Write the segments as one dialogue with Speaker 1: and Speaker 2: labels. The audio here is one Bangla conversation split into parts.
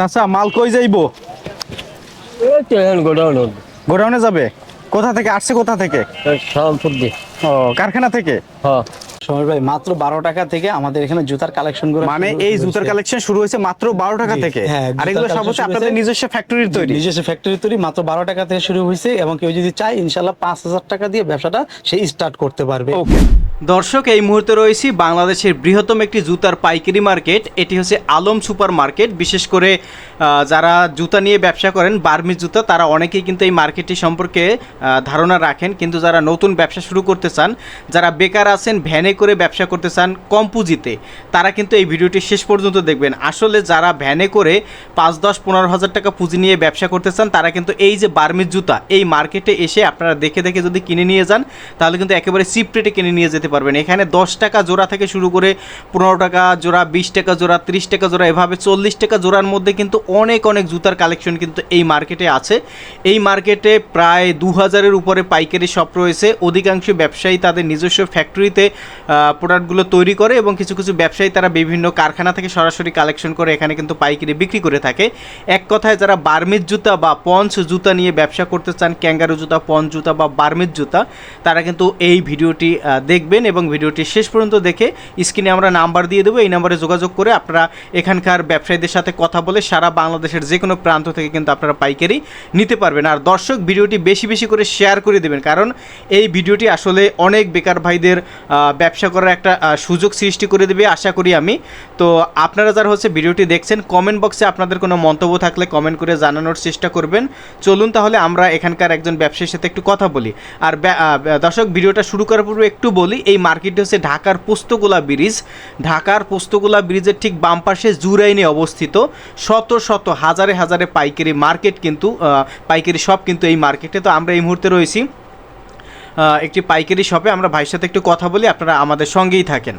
Speaker 1: চাচা মাল কই যাইবো?
Speaker 2: গোডাউনে
Speaker 1: যাবে? কোথা থেকে? আসছে কোথা থেকে? ও কারখানা থেকে?
Speaker 2: হ্যাঁ।
Speaker 3: সমর ভাই মাত্র বারো টাকা থেকে আমাদের এখানে জুতার কালেকশন
Speaker 1: মানে এই জুতার কালেকশন শুরু হয়েছে মাত্র বারো টাকা থেকে।
Speaker 3: হ্যাঁ,
Speaker 1: আর এগুলো সব হচ্ছে আপনাদের নিজস্ব ফ্যাক্টরির তৈরি।
Speaker 3: নিজস্ব ফ্যাক্টরি তৈরি মাত্র বারো টাকা থেকে শুরু হয়েছে এবং কেউ যদি চায় ইনশাল্লাহ পাঁচ হাজার টাকা দিয়ে ব্যবসাটা সেই স্টার্ট করতে পারবে।
Speaker 1: ওকে
Speaker 4: দর্শক এই মুহূর্তে রয়েছি বাংলাদেশের বৃহত্তম একটি জুতার পাইকারি মার্কেট। এটি হচ্ছে আলম সুপার মার্কেট। বিশেষ করে যারা জুতা নিয়ে ব্যবসা করেন বার্মিজ জুতা তারা অনেকেই কিন্তু এই মার্কেটটি সম্পর্কে ধারণা রাখেন। কিন্তু যারা নতুন ব্যবসা শুরু করতে চান যারা বেকার আছেন ভ্যানে করে ব্যবসা করতে চান কম পুঁজিতে তারা কিন্তু এই ভিডিওটি শেষ পর্যন্ত দেখবেন। আসলে যারা ভ্যানে করে পাঁচ, দশ, পনেরো হাজার টাকা পুঁজি নিয়ে ব্যবসা করতে চান, তারা কিন্তু এই যে বার্মিজ জুতা, এই মার্কেটে এসে আপনারা দেখে দেখে যদি কিনে নিয়ে যান, তাহলে কিন্তু একেবারে চিপ রেটে কিনে নিয়ে যেতে পারবেন। এখানে দশ টাকা জোড়া থেকে শুরু করে পনেরো টাকা জোড়া, বিশ টাকা জোড়া, ত্রিশ টাকা জোড়া, এভাবে চল্লিশ টাকা জোড়ার মধ্যে কিন্তু অনেক অনেক জুতার কালেকশন কিন্তু এই মার্কেটে আছে। এই মার্কেটে প্রায় দু হাজারের উপরে পাইকারি শপ রয়েছে। অধিকাংশ ব্যবসায়ী তাদের নিজস্ব ফ্যাক্টরিতে প্রোডাক্টগুলো তৈরি করে এবং কিছু কিছু ব্যবসায়ী তারা বিভিন্ন কারখানা থেকে সরাসরি কালেকশন করে এখানে কিন্তু পাইকারি বিক্রি করে থাকে। এক কথায় যারা বার্মিজ জুতা বা পঞ্চ জুতা নিয়ে ব্যবসা করতে চান, ক্যাঙ্গারু জুতা, পঞ্চ জুতা বা বার্মিজ জুতা, তারা কিন্তু এই ভিডিওটি দেখবেন এবং ভিডিওটি শেষ পর্যন্ত দেখে স্ক্রিনে আমরা নাম্বার দিয়ে দেবো, এই নাম্বারে যোগাযোগ করে আপনারা এখানকার ব্যবসায়ীদের সাথে কথা বলে সারা বাংলাদেশের যে কোনো প্রান্ত থেকে কিন্তু আপনারা পাইকারি নিতে পারবেন। আর দর্শক, ভিডিওটি বেশি বেশি করে শেয়ার করে দেবেন, কারণ এই ভিডিওটি আসলে অনেক বেকার ভাইদের ব্যবসা করার একটা সুযোগ সৃষ্টি করে দেবে, আশা করি আমি। তো আপনারা যারা হচ্ছে ভিডিওটি দেখছেন কমেন্ট বক্সে আপনাদের কোনো মন্তব্য থাকলে কমেন্ট করে জানানোর চেষ্টা করবেন। চলুন তাহলে আমরা এখানকার একজন ব্যবসায়ীর সাথে একটু কথা বলি। আর দর্শক, ভিডিওটা শুরু করার পূর্বে একটু বলি, এই মার্কেটটি হচ্ছে ঢাকার পোস্তগোলা ব্রিজ। ঢাকার পোস্তগোলা ব্রিজের ঠিক বাম পাশে জুরাইনে অবস্থিত। শত শত, হাজারে হাজারে পাইকারি মার্কেট কিন্তু পাইকারি শপ কিন্তু এই মার্কেটে। তো আমরা এই মুহূর্তে রয়েছি। একটি পাইকারি শপে আমরা ভাইয়ের সাথে একটু কথা বলি আপনারা আমাদের সঙ্গেই থাকেন।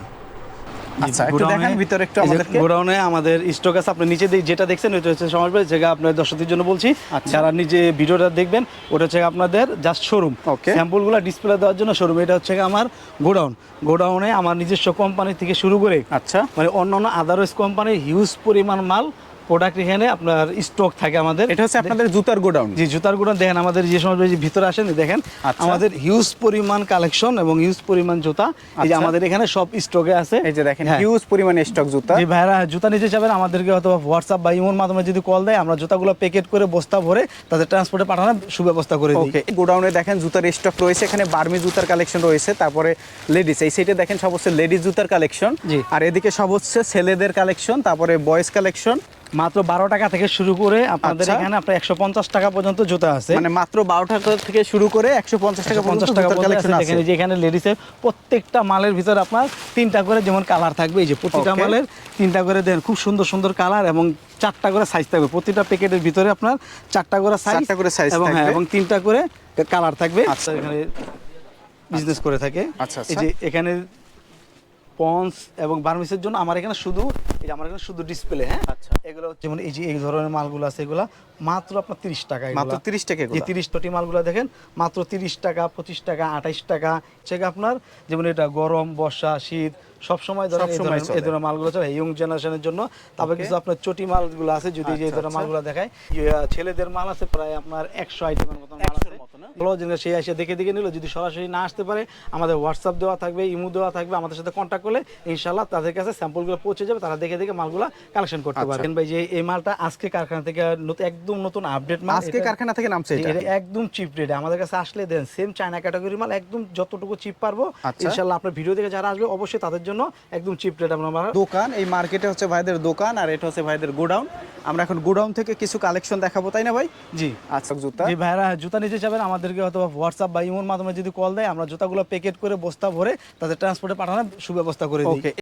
Speaker 1: আচ্ছা একটু দেখেন ভিতরে একটু আমাদেরকে।
Speaker 3: গোডাউনে আমাদের স্টক আছে আপনি নিচে যেটা দেখছেন ওটা হচ্ছে সমাজ ভাই যেটা আপনার দর্শকদের জন্য বলছি
Speaker 1: আচ্ছা।
Speaker 3: যারা নিজে ভিডিওটা দেখবেন ওটা হচ্ছে আপনাদের জাস্ট শোরুম. স্যাম্পলগুলো ডিসপ্লে দেওয়ার জন্য শোরুম এটা হচ্ছে আমার গোডাউন। গোডাউনে আমার নিজস্ব কোম্পানি থেকে শুরু করে
Speaker 1: আচ্ছা।
Speaker 3: মানে অন্য অন্য আদারওয়াইজ কোম্পানির হিউজ পরিমাণ মাল প্রোডাক্ট এখানে আপনার স্টক থাকে আমাদের।
Speaker 1: এটা হচ্ছে আপনাদের জুতার গোডাউন।
Speaker 3: জি জুতার গোডাউন। দেখেন আমাদের যে সময় যে ভিতরে আসেন দেখেন
Speaker 1: আচ্ছা।
Speaker 3: আমাদের হিউজ পরিমাণ কালেকশন এবং হিউজ পরিমাণ জুতা। এই যে
Speaker 1: আচ্ছা।
Speaker 3: আমাদের এখানে সব স্টকে আছে।
Speaker 1: এই যে দেখেন। হিউজ পরিমাণ স্টক জুতা।
Speaker 3: যে ভাইরা জুতা নিতে যাবেন আমাদেরকে হয়তো হোয়াটসঅ্যাপ বা ইমোর মাধ্যমে যদি কল দেয় আমরা জুতাগুলো প্যাকেট করে বস্তা ভরে তাদের ট্রান্সপোর্টে পাঠানোর সুব্যবস্থা করে দিই।
Speaker 1: ওকে গোডাউনে দেখেন জুতার স্টক রয়েছে এখানে বার্মি জুতার কালেকশন রয়েছে তারপরে লেডিস এই সাইডে দেখেন সব হচ্ছে লেডিস জুতার কালেকশন
Speaker 3: জি।
Speaker 1: আর এদিকে সব হচ্ছে ছেলেদের কালেকশন তারপরে বয়েজ কালেকশন
Speaker 3: মাত্র বারো টাকা থেকে শুরু করে আপনাদের
Speaker 1: আচ্ছা।
Speaker 3: এখানে আপনার একশো পঞ্চাশ টাকা পর্যন্ত জুতা আছে
Speaker 1: মানে মাত্র বারো টাকা থেকে শুরু করে একশো পঞ্চাশ টাকা
Speaker 3: পঞ্চাশ টাকা
Speaker 1: কালেকশন আছে
Speaker 3: যে এখানে লেডিসের প্রত্যেকটা মালের ভিতরে আপনার তিনটা করে যেমন কালার থাকবে এই যে প্রতিটা মালের তিনটা করে দেন খুব সুন্দর সুন্দর কালার এবং চারটা করে সাইজ থাকবে প্রতিটা প্যাকেটের ভিতরে আপনার চারটা করে সাইজ
Speaker 1: করে size
Speaker 3: এবং হ্যাঁ। এবং তিনটা করে কালার থাকবে
Speaker 1: আচ্ছা।
Speaker 3: এখানে বিজনেস করে থাকে
Speaker 1: আচ্ছা,
Speaker 3: এই
Speaker 1: আচ্ছা।
Speaker 3: যে এখানে পন্স এবং বার্মিসের জন্য আমার এখানে শুধু এই যে আমার এখানে শুধু ডিসপ্লে হ্যাঁ
Speaker 1: আচ্ছা।
Speaker 3: এগুলো যেমন এই যে এই ধরনের মালগুলো আছে এগুলো মাত্র আপনার তিরিশ টাকা
Speaker 1: মাত্র। 30 টাকা?
Speaker 3: যে তিরিশ টোটি মালগুলো দেখেন মাত্র তিরিশ টাকা পঁচিশ টাকা আঠাইশ টাকা সেটা আপনার যেমন এটা গরম বর্ষা শীত সব সময় ধরেন এই
Speaker 1: সবসময়
Speaker 3: ধরনের- এই ধরনের মালগুলো চলে ইয়ং জেনারেশনের জন্য তারপরে কিছু আপনার চটি মালগুলো আছে যদি এই
Speaker 1: আচ্ছা,
Speaker 3: ধরনের
Speaker 1: আচ্ছা।
Speaker 3: মালগুলো দেখায় ছেলেদের মাল আছে প্রায় আপনার একশো আইটেমের মতো মাল আছে ভালো জিনিস সেই এসে দেখে দেখে নিল যদি সরাসরি না আসতে পারে আমাদের হোয়াটসঅ্যাপ দেওয়া থাকবে ইমো দেওয়া থাকবে আমাদের সাথে কন্ট্যাক্ট করলে ইনশাল্লাহ তাদের কাছে স্যাম্পলগুলো পৌঁছে যাবে তারা দেখে দেখে মালগুলো কালেকশন করতে
Speaker 1: আচ্ছা।
Speaker 3: পারবেন। ভাই যে এই মালটা আজকে কারখানা থেকে একদম নতুন আপডেট মাল
Speaker 1: আজকে কারখানা থেকে নামছে এটা?
Speaker 3: একদম চিপ রেটে আমাদের কাছে আসলে দেন সেম চায়না ক্যাটাগরি মাল একদম যতটুকু চিপ পারব
Speaker 1: আচ্ছা।
Speaker 3: ইনশাল্লাহ আপনার ভিডিও দেখে যারা আসবে অবশ্যই তাদের জন্য একদম চিপ রেট আমরা
Speaker 1: দোকান এই মার্কেটে হচ্ছে ভাইদের দোকান আর এটা হচ্ছে ভাইদের গোডাউন। আমরা এখন গোডাউন থেকে কিছু কালেকশন দেখাবো তাই না ভাই?
Speaker 3: জি।
Speaker 1: আচ্ছা জুতা।
Speaker 3: ভাইরা জুতা নিতে যাবেন আমাদেরকে হয়তো হোয়াটসঅ্যাপ বা ইমোর মাধ্যমে যদি কল দেয়, আমরা জুতাগুলো প্যাকেট করে বস্তা ভরে তাদের ট্রান্সপোর্টে পাঠানোর সুব্যবস্থা করে দিই।